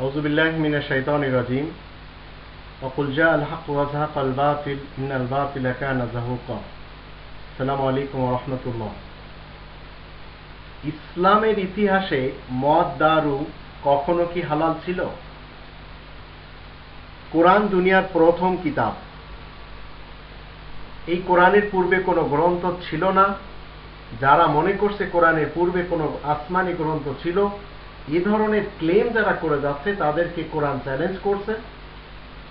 أعوذ بالله من الشيطان الرجيم وقل جاء الحق وزهق الباطل إن الباطل كان زهوقا السلام عليكم ورحمة الله ইসলামের ইতিহাসে মদ দারু কখনো কি হালাল ছিল কোরআন দুনিয়ার প্রথম কিতাব এই কোরআনের পূর্বে কোনো গ্রন্থ ছিল না যারা মনে করছে কোরআনের পূর্বে কোনো আসমানি গ্রন্থ ছিল এ ধরনের ক্লেম যারা করে যাচ্ছে, তাদেরকে কোরআন চ্যালেঞ্জ করছে।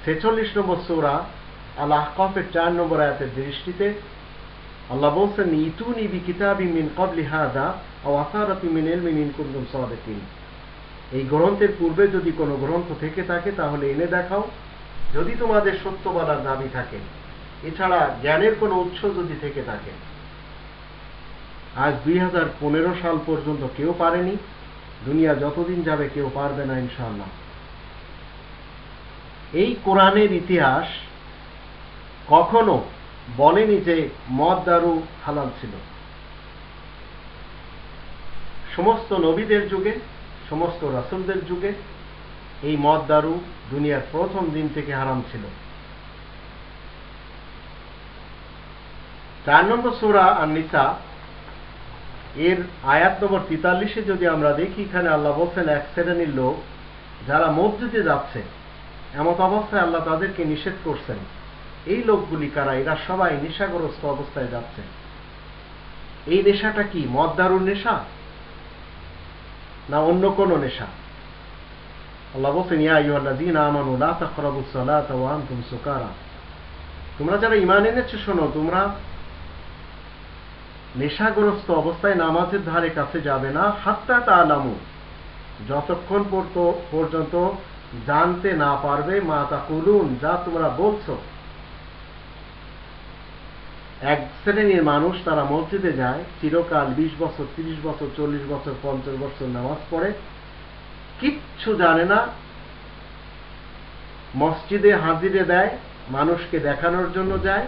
ছেচল্লিশ নম্বর সৌরা আল আহকফের চার নম্বর আয়াতের দৃষ্টিতে আল্লাহ বলছেন, ইতুনি বি কিতাবি মিন কবলি হাদা ও আসারাতি মিন এলমি মিন কুন্দুম সাদিকিন। এই গ্রন্থের পূর্বে যদি কোনো গ্রন্থ থেকে থাকে, তাহলে এনে দেখাও, যদি তোমাদের সত্য বলার দাবি থাকে। এছাড়া জ্ঞানের কোনো উৎস যদি থেকে থাকে, আজ দুই হাজার পনেরো সাল পর্যন্ত কেউ পারেনি। দুনিয়া যতদিন যাবে কেউ পারবে না ইনশাল্লাহ এই কোরআনের ইতিহাস কখনো বলেনি যে মদ, দারু হালাল ছিল। সমস্ত নবীদের যুগে, সমস্ত রাসুলদের যুগে এই মদ, দারু দুনিয়ার প্রথম দিন থেকে হারাম ছিল। চার নম্বর সুরা আর নিসা এর আয়াত নম্বর তেতাল্লিশে যদি আমরা দেখি, এখানে আল্লাহ বলছেন, এক শ্রেণির লোক যারা মসজিদে যাচ্ছে, এমত অবস্থায় আল্লাহ তাদেরকে নিষেধ করছেন। এই লোকগুলি কারা? এরা সবাই নেশাগ্রস্ত অবস্থায় যাচ্ছে। এই নেশাটা কি মদ দারুর নেশা? না অন্য কোন নেশা? তোমরা যারা ঈমান এনেছো, শোনো, তোমরা নেশাগ্রস্ত অবস্থায় নামাজের ধারে কাছে যাবে না, হাত্তা তালামু যতক্ষণ পর্যন্ত জানতে না পারবে, মা তা কুলুন যা তোমরা বলছো। এক শ্রেণির মানুষ তারা মসজিদে যায়, চিরকাল বিশ বছর, তিরিশ বছর, চল্লিশ বছর, পঞ্চাশ বছর নামাজ পড়ে, কিচ্ছু জানে না। মসজিদে হাজিরে দেয়, মানুষকে দেখানোর জন্য যায়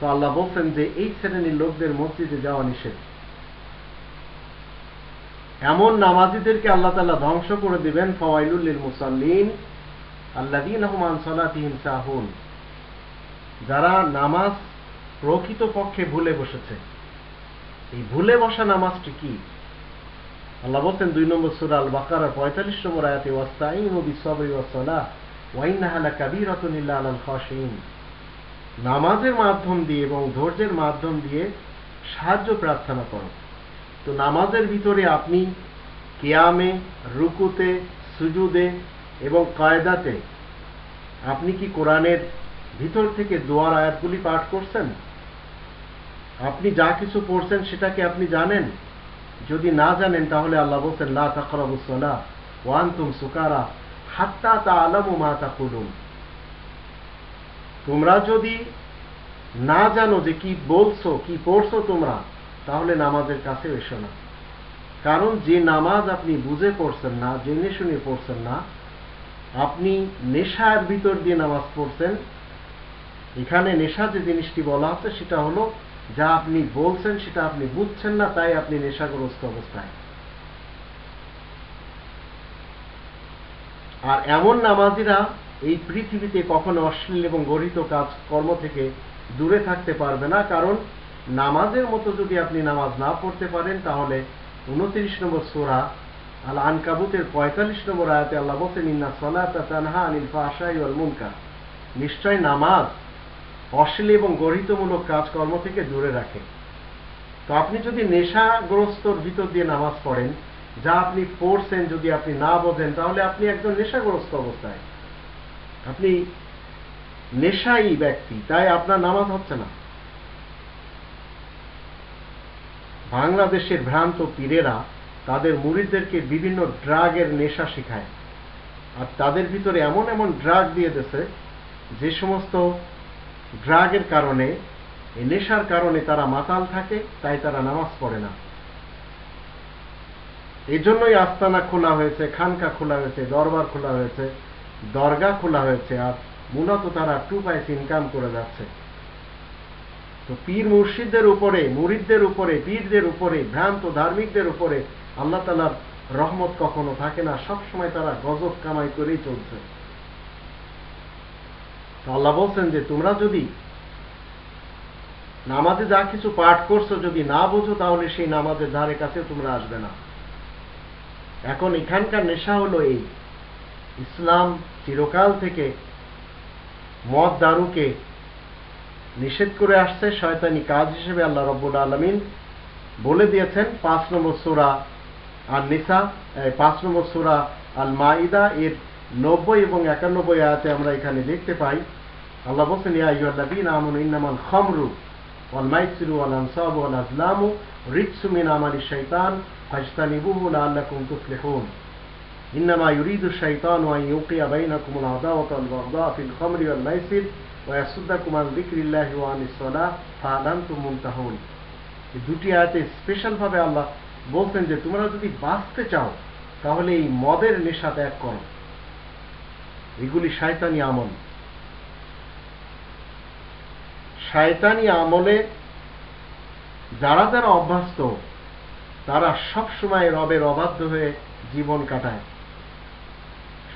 তো আল্লাহ বলছেন যে এই শ্রেণির লোকদের মসজিদে যাওয়া নিষেধ। এমন নামাজিদেরকে আল্লাহ তালা ধ্বংস করে দিবেন ফওয়াইলুল্লিল মুসাল্লিন আল্লাদিন রহমান সালাতিহিম সাহুন। যারা নামাজ প্রকৃত পক্ষে ভুলে বসেছে। এই ভুলে বসা নামাজটি কি? আল্লাহ বলছেন দুই নম্বর সুরা আল বাকার পঁয়তাল্লিশ নম্বর আয়াতে ওয়াস্তাইন ও বিসবরি ওয়াসলা ওয়াইনাহালা কাবির রতনিল্লা আল খাসিন নামাজের মাধ্যম দিয়ে এবং ধৈর্যের মাধ্যম দিয়ে সাহায্য প্রার্থনা করো। তো নামাজের ভিতরে আপনি কেয়ামে, রুকুতে, সুজুদে এবং কায়দাতে আপনি কি কোরআনের ভিতর থেকে দোয়ার আয়াতগুলি পাঠ করছেন? আপনি যা কিছু পড়ছেন সেটাকে আপনি জানেন? যদি না জানেন তাহলে আল্লাহ বলছেন, লা তাকরাবুসলা ওয়ান তুম সুকারা হাত্তা তা আলামু মা তাকুলুম তোমরা যদি না জানো যে কি বলছো, কি পড়ছো তোমরা, তাহলে নামাজের কাছে এসো না। কারণ যে নামাজ আপনি বুঝে পড়ছেন না, জেনে শুনে পড়ছেন না, আপনি নেশার ভিতর দিয়ে নামাজ পড়ছেন। এখানে নেশা যে জিনিসটি বলা হচ্ছে সেটা হলো যা আপনি বলছেন, সেটা আপনি বুঝছেন না, তাই আপনি নেশাগ্রস্ত অবস্থায়। আর এমন নামাজিরা এই পৃথিবীতে কখনো অশ্লীল এবং গরিত কাজ কর্ম থেকে দূরে থাকতে পারবে না, কারণ নামাজের মতো যদি আপনি নামাজ না পড়তে পারেন, তাহলে উনত্রিশ নম্বর সোরা আল আনকাবুতের পঁয়তাল্লিশ নম্বর আয়াতে আল্লাহ বলছেন, ইন্না সলাতা তানহা আনিল ফাশাই ওয়াল মুনকার। নিশ্চয় নামাজ অশ্লীল এবং গরিতমূলক কাজকর্ম থেকে দূরে রাখে। তো আপনি যদি নেশাগ্রস্তর ভিতর দিয়ে নামাজ পড়েন, যা আপনি পড়ছেন যদি আপনি না বোঝেন, তাহলে আপনি একজন নেশাগ্রস্ত অবস্থায়। আপনি নেশাই ব্যক্তি, তাই আপনার নামাজ হচ্ছে না। বাংলাদেশের ভ্রান্ত পীরেরা তাদের মুরিদদেরকে বিভিন্ন ড্রাগের নেশা শেখায়, আর তাদের ভিতরে এমন এমন ড্রাগ দিয়ে দিয়েছে, যে সমস্ত ড্রাগের কারণে, এই নেশার কারণে তারা মাতাল থাকে, তাই তারা নামাজ পড়ে না। এই জন্যই আস্তানা খোলা হয়েছে, খানকা খোলা হয়েছে, দরবার খোলা হয়েছে। দরগা খোলা হয়েছে আর মূলত তারা টু পাইস ইনকাম করে যাচ্ছে। তো পীর মুর্শিদদের উপরে, মুরিদদের উপরে, পীরদের উপরে, ভ্রান্ত ধার্মিকদের উপরে আল্লাহ তালার রহমত কখনো থাকে না। সব সময় তারা গজব কামাই করেই চলছে। আল্লাহ বলছেন যে, তোমরা যদি নামাজে যা কিছু পাঠ করছ, যদি না বোঝো, তাহলে সেই নামাজের ধারে কাছে তোমরা আসবে না। এখন এখানকার নেশা হলো এই ইসলাম চিরকাল থেকে মদ দারুকে নিষেধ করে আসছে, শয়তানি কাজ হিসেবে আল্লাহ রব্বুল আলমিন বলে দিয়েছেন, পাঁচ নম্বর সুরা আর নিসা পাঁচ নম্বর সুরা আল মাইদা এর নব্বই এবং একানব্বই আয়াতে আমরা এখানে দেখতে পাই, আল্লাহ বলছেন, ইয়া আইয়ুহাল্লাযীন আমানু ইন্নামাল খামরু ওয়াল মাইসিরু ওয়াল আনসাবু ওয়াল আজলামু রিজসু মিন আমালি শাইতান ফাজতানিবুহু লাআল্লাকুম তুফলিহুন। إنما يريد الشيطان أن يوقع بينكم العداوة والبغضاء في الخمر والميسر ويصدكم عن ذكر الله وعن الصلاة فهل أنتم منتهون এই দুটি আয়াতে স্পেশাল ভাবে আল্লাহ বলছেন যে তোমরা যদি বাঁচতে চাও তাহলে এই মদের নেশা ত্যাগ করো এগুলি শায়তানি আমল শায়তানি আমলে যারা যারা অভ্যস্ত তারা সব সময় রবের অবাধ্য হয়ে জীবন কাটায়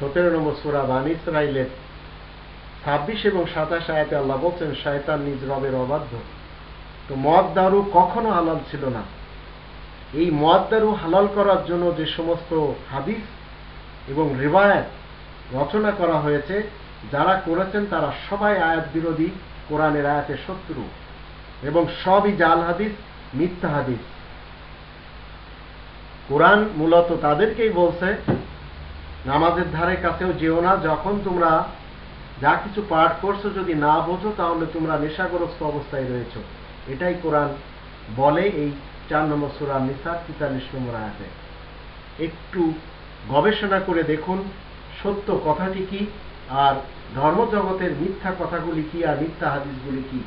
সতেরো নম্বর সুরা বান ইসরাইলের ছাব্বিশ এবং সাতাশ আয়াতে আল্লাহ বলছেন, শয়তান নিজ রবের অবাধ্য। তো মদ দারু কখনো হালাল ছিল না। এই মদ দারু হালাল করার জন্য যে সমস্ত হাদিস এবং রিবায়াত রচনা করা হয়েছে, যারা করেছেন তারা সবাই আয়াত বিরোধী, কোরআনের আয়াতের শত্রু এবং সবই জাল হাদিস, মিথ্যা হাদিস। কোরআন মূলত তাদেরকেই বলছে নামাজের ধারে কাছেও যেও না, যখন তোমরা যা কিছু পাঠ করছ যদি না বোঝো, তাহলে তোমরা নেশাগ্রস্ত অবস্থায় রয়েছ। এটাই কোরআন বলে এই চার নম্বর সুরা নিসার তেতাল্লিশ নম্বর আয়াতে। একটু গবেষণা করে দেখুন, সত্য কথাটি কি, আর ধর্মজগতের মিথ্যা কথাগুলি কি, আর মিথ্যা হাদিসগুলি কি?